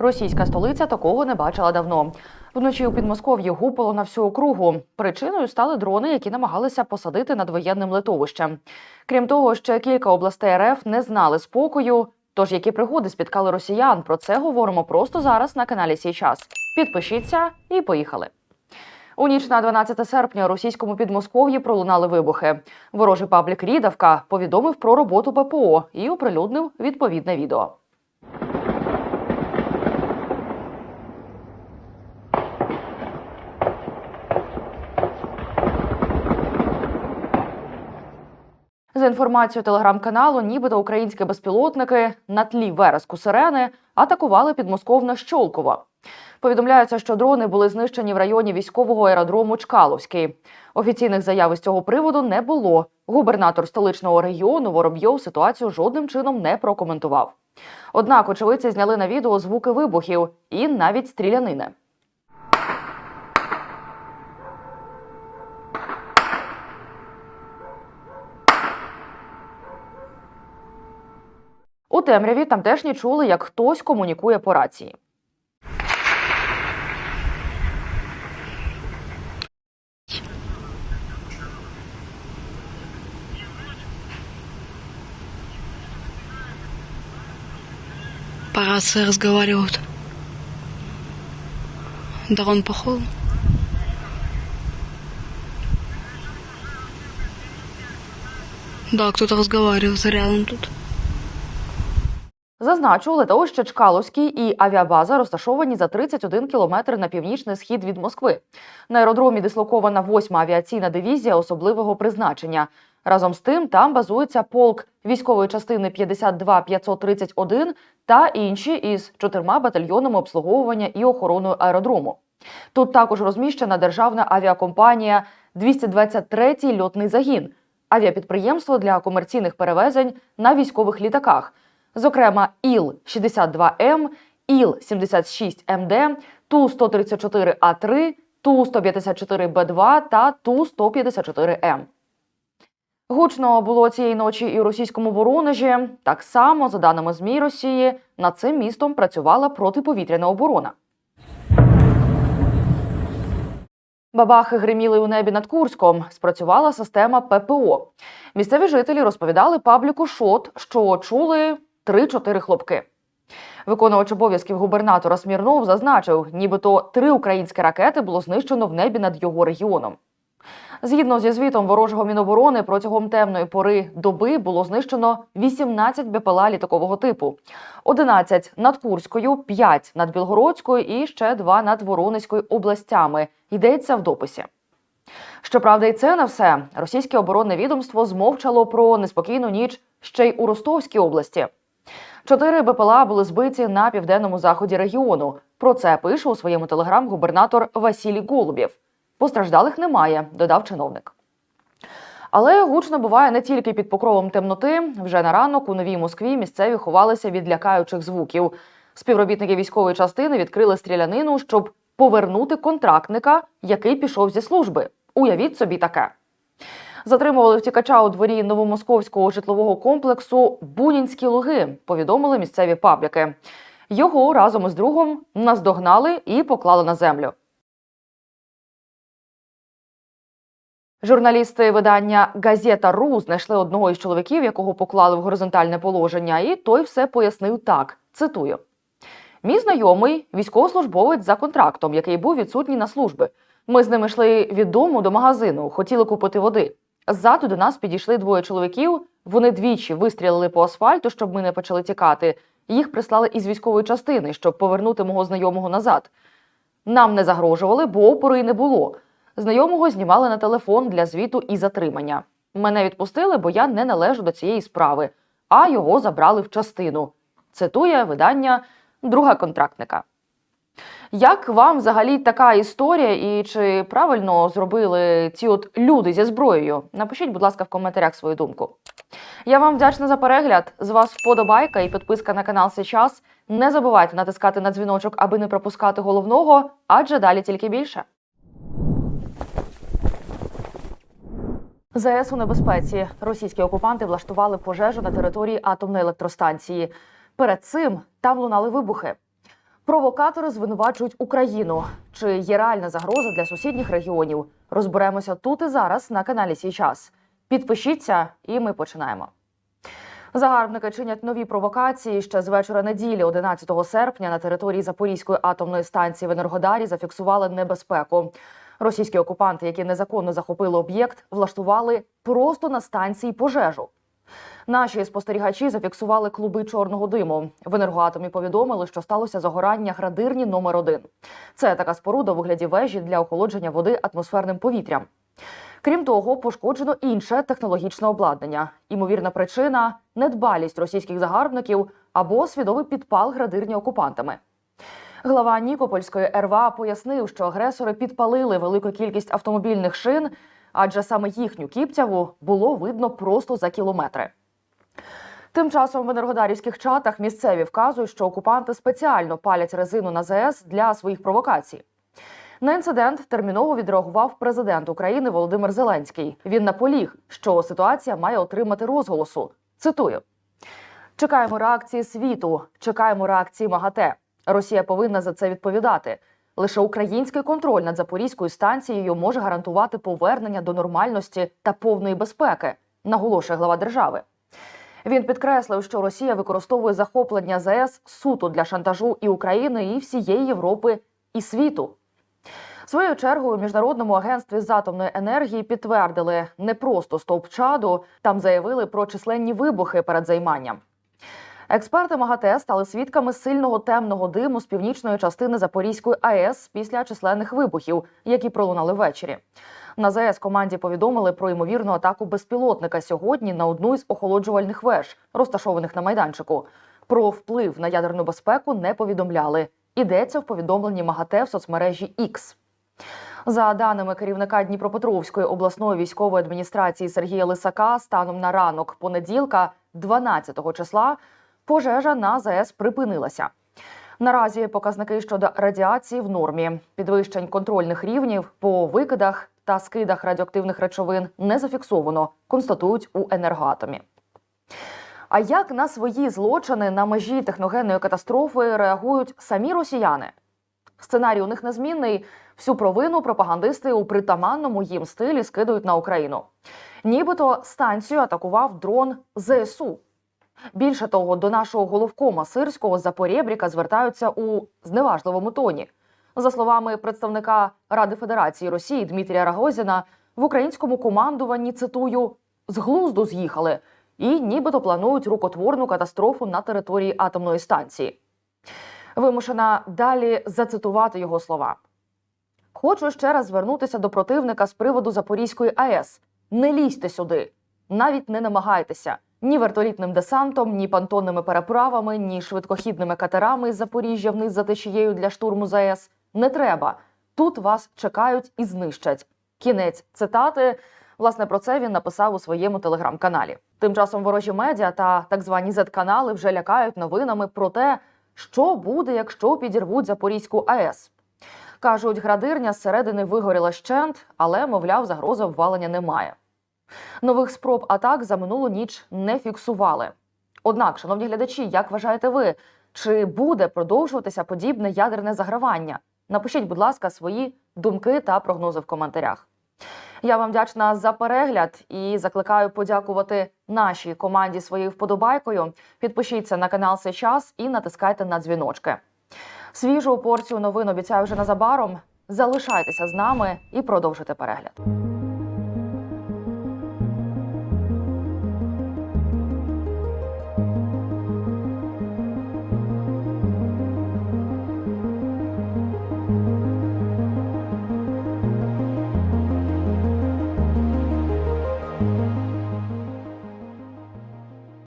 Російська столиця такого не бачила давно. Вночі у Підмосков'ї гупало на всю округу. Причиною стали дрони, які намагалися посадити над воєнним литовищем. Крім того, ще кілька областей РФ не знали спокою. Тож які пригоди спіткали росіян? Про це говоримо просто зараз на каналі Сій час. Підпишіться і поїхали. У ніч на 12 серпня російському Підмосков'ї пролунали вибухи. Ворожий паблік Рідавка повідомив про роботу ППО і оприлюднив відповідне відео. За інформацією телеграм-каналу, нібито українські безпілотники на тлі вереску сирени атакували підмосковне Щолково. Повідомляється, що дрони були знищені в районі військового аеродрому Чкаловський. Офіційних заяв із цього приводу не було. Губернатор столичного регіону Воробйов ситуацію жодним чином не прокоментував. Однак очевидці зняли на відео звуки вибухів і навіть стрілянини. У темряві тамтешні чули, як хтось комунікує по рації. По рации разговаривают. Дрон походу. Да, кто-то разговаривает рядом тут. Зазначу, литовище Чкаловський і авіабаза розташовані за 31 кілометр на північний схід від Москви. На аеродромі дислокована 8-ма авіаційна дивізія особливого призначення. Разом з тим там базується полк військової частини 52 531 та інші із чотирма батальйонами обслуговування і охороною аеродрому. Тут також розміщена державна авіакомпанія 223-й льотний загін, авіапідприємство для комерційних перевезень на військових літаках, зокрема ІЛ-62М, ІЛ-76МД, Ту-134А3, Ту-154Б2 та Ту-154М. Гучно було цієї ночі і у російському Воронежі. Так само, за даними ЗМІ Росії, над цим містом працювала протиповітряна оборона. Бабахи гриміли у небі над Курськом. Спрацювала система ППО. Місцеві жителі розповідали пабліку Шот, що чули 3-4 хлопки. Виконувач обов'язків губернатора Смірнов зазначив, нібито три українські ракети було знищено в небі над його регіоном. Згідно зі звітом ворожого міноборони, протягом темної пори доби було знищено 18 БПЛА літакового типу, 11 над Курською, 5 над Білгородською і ще 2 над Воронезькою областями. Йдеться в дописі. Щоправда, і це не все. Російське оборонне відомство змовчало про неспокійну ніч ще й у Ростовській області. Чотири БПЛА були збиті на південному заході регіону. Про це пише у своєму телеграм губернатор Василій Голубєв. Постраждалих немає, додав чиновник. Але гучно буває не тільки під покровом темноти. Вже на ранок у новій Москві місцеві ховалися від лякаючих звуків. Співробітники військової частини відкрили стрілянину, щоб повернути контрактника, який пішов зі служби. Уявіть собі таке. Затримували втікача у дворі новомосковського житлового комплексу Бунінські луги, повідомили місцеві пабліки. Його разом із другом наздогнали і поклали на землю. Журналісти видання Газета Ру знайшли одного із чоловіків, якого поклали в горизонтальне положення, і той все пояснив так: цитую: Мій знайомий військовослужбовець за контрактом, який був відсутній на служби. Ми з ними йшли від дому до магазину, хотіли купити води. Ззаду до нас підійшли двоє чоловіків. Вони двічі вистрілили по асфальту, щоб ми не почали тікати. Їх прислали із військової частини, щоб повернути мого знайомого назад. Нам не загрожували, бо опору й не було. Знайомого знімали на телефон для звіту і затримання. Мене відпустили, бо я не належу до цієї справи, а його забрали в частину. Цитує видання друга контрактника. Як вам взагалі така історія, і чи правильно зробили ці от люди зі зброєю? Напишіть, будь ласка, в коментарях свою думку. Я вам вдячна за перегляд. З вас вподобайка і підписка на канал сейчас. Не забувайте натискати на дзвіночок, аби не пропускати головного, адже далі тільки більше. ЗС у небезпеці. Російські окупанти влаштували пожежу на території атомної електростанції. Перед цим там лунали вибухи. Провокатори звинувачують Україну. Чи є реальна загроза для сусідніх регіонів? Розберемося тут і зараз на каналі Сій час. Підпишіться, і ми починаємо. Загарбники чинять нові провокації. Ще з вечора неділі, 11 серпня, на території Запорізької атомної станції в Енергодарі зафіксували небезпеку. Російські окупанти, які незаконно захопили об'єкт, влаштували просто на станції пожежу. Наші спостерігачі зафіксували клуби чорного диму. В енергоатомі повідомили, що сталося загорання градирні номер 1 Це така споруда у вигляді вежі для охолодження води атмосферним повітрям. Крім того, пошкоджено інше технологічне обладнання. Імовірна причина недбалість російських загарбників або свідомий підпал градирні окупантами. Глава Нікопольської РВА пояснив, що агресори підпалили велику кількість автомобільних шин, адже саме їхню кіптяву було видно просто за кілометри. Тим часом в енергодарівських чатах місцеві вказують, що окупанти спеціально палять резину на ЗС для своїх провокацій. На інцидент терміново відреагував президент України Володимир Зеленський. Він наполіг, що ситуація має отримати розголосу. Цитую: чекаємо реакції світу, чекаємо реакції МАГАТЕ. Росія повинна за це відповідати. Лише український контроль над запорізькою станцією може гарантувати повернення до нормальності та повної безпеки, наголошує глава держави. Він підкреслив, що Росія використовує захоплення ЗАЕС суто для шантажу і України, і всієї Європи і світу. Своєю чергою в міжнародному агентстві з атомної енергії підтвердили не просто стовп чаду, там заявили про численні вибухи перед займанням. Експерти МАГАТЕ стали свідками сильного темного диму з північної частини Запорізької АЕС після численних вибухів, які пролунали ввечері. На ЗАЕС команді повідомили про ймовірну атаку безпілотника сьогодні на одну із охолоджувальних веж, розташованих на майданчику. Про вплив на ядерну безпеку не повідомляли. Йдеться в повідомленні МАГАТЕ в соцмережі X. За даними керівника Дніпропетровської обласної військової адміністрації Сергія Лисака, станом на ранок понеділка, 12 числа, пожежа на ЗАЕС припинилася. Наразі показники щодо радіації в нормі. Підвищень контрольних рівнів по викидах та скидах радіоактивних речовин не зафіксовано, констатують у енергоатомі. А як на свої злочини на межі техногенної катастрофи реагують самі росіяни? Сценарій у них незмінний. Всю провину пропагандисти у притаманному їм стилі скидують на Україну. Нібито станцію атакував дрон ЗСУ. Більше того, до нашого головкома сирського Запорєбріка звертаються у зневажливому тоні. За словами представника Ради Федерації Росії Дмитрія Рагозіна, в українському командуванні цитую з глузду з'їхали і нібито планують рукотворну катастрофу на території атомної станції. Вимушена далі зацитувати його слова. Хочу ще раз звернутися до противника з приводу Запорізької АЕС. Не лізьте сюди, навіть не намагайтеся ні вертолітним десантом, ні понтонними переправами, ні швидкохідними катерами із Запоріжжя вниз за течією для штурму ЗАЕС. Не треба. Тут вас чекають і знищать. Кінець цитати. Власне, про це він написав у своєму телеграм-каналі. Тим часом ворожі медіа та так звані Z-канали вже лякають новинами про те, що буде, якщо підірвуть Запорізьку АЕС. Кажуть, градирня зсередини вигоріла щент, але, мовляв, загрози обвалення немає. Нових спроб атак за минулу ніч не фіксували. Однак, шановні глядачі, як вважаєте ви, чи буде продовжуватися подібне ядерне загравання? Напишіть, будь ласка, свої думки та прогнози в коментарях. Я вам вдячна за перегляд і закликаю подякувати нашій команді своєю вподобайкою. Підпишіться на канал «Сей час і натискайте на дзвіночки. Свіжу порцію новин обіцяю вже незабаром. Залишайтеся з нами і продовжуйте перегляд.